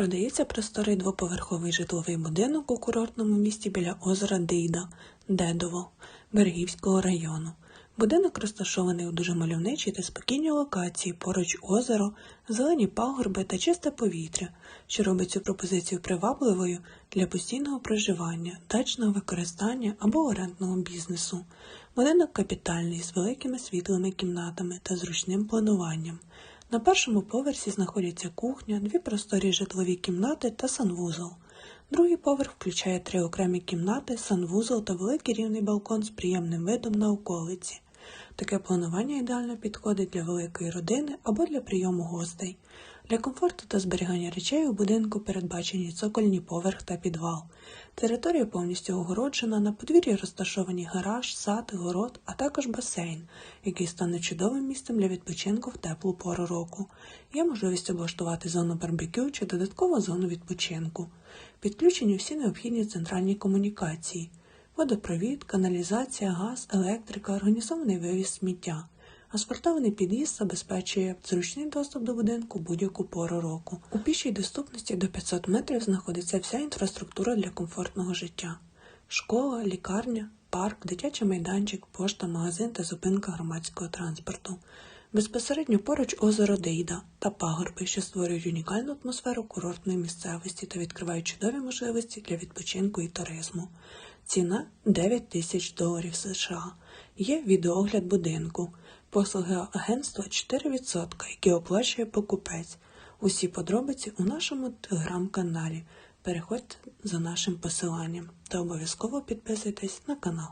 Продається просторий двоповерховий житловий будинок у курортному місті біля озера Дейда, Дедово, Берегівського району. Будинок розташований у дуже мальовничій та спокійній локації, поруч озеро, зелені пагорби та чисте повітря, що робить цю пропозицію привабливою для постійного проживання, дачного використання або орендного бізнесу. Будинок капітальний з великими світлими кімнатами та зручним плануванням. На першому поверсі знаходяться кухня, дві просторі житлові кімнати та санвузол. Другий поверх включає три окремі кімнати, санвузол та великий рівний балкон з приємним видом на околиці. Таке планування ідеально підходить для великої родини або для прийому гостей. Для комфорту та зберігання речей у будинку передбачені цокольні поверх та підвал. Територія повністю огороджена, на подвір'ї розташовані гараж, сад, город, а також басейн, який стане чудовим місцем для відпочинку в теплу пору року. Є можливість облаштувати зону барбекю чи додаткову зону відпочинку. Підключені всі необхідні центральні комунікації водопровід, каналізація, газ, електрика, організований вивіз сміття. Асфальтований під'їзд забезпечує зручний доступ до будинку будь-яку пору року. У пішій доступності до 500 метрів знаходиться вся інфраструктура для комфортного життя: школа, лікарня, парк, дитячий майданчик, пошта, магазин та зупинка громадського транспорту. Безпосередньо поруч озеро Дейда та пагорби, що створюють унікальну атмосферу курортної місцевості та відкривають чудові можливості для відпочинку і туризму. Ціна 9 тисяч доларів США. Є відеогляд будинку. Послуги агентства 4%, які оплачує покупець. Усі подробиці у нашому телеграм-каналі. Переходьте за нашим посиланням та обов'язково підписуйтесь на канал.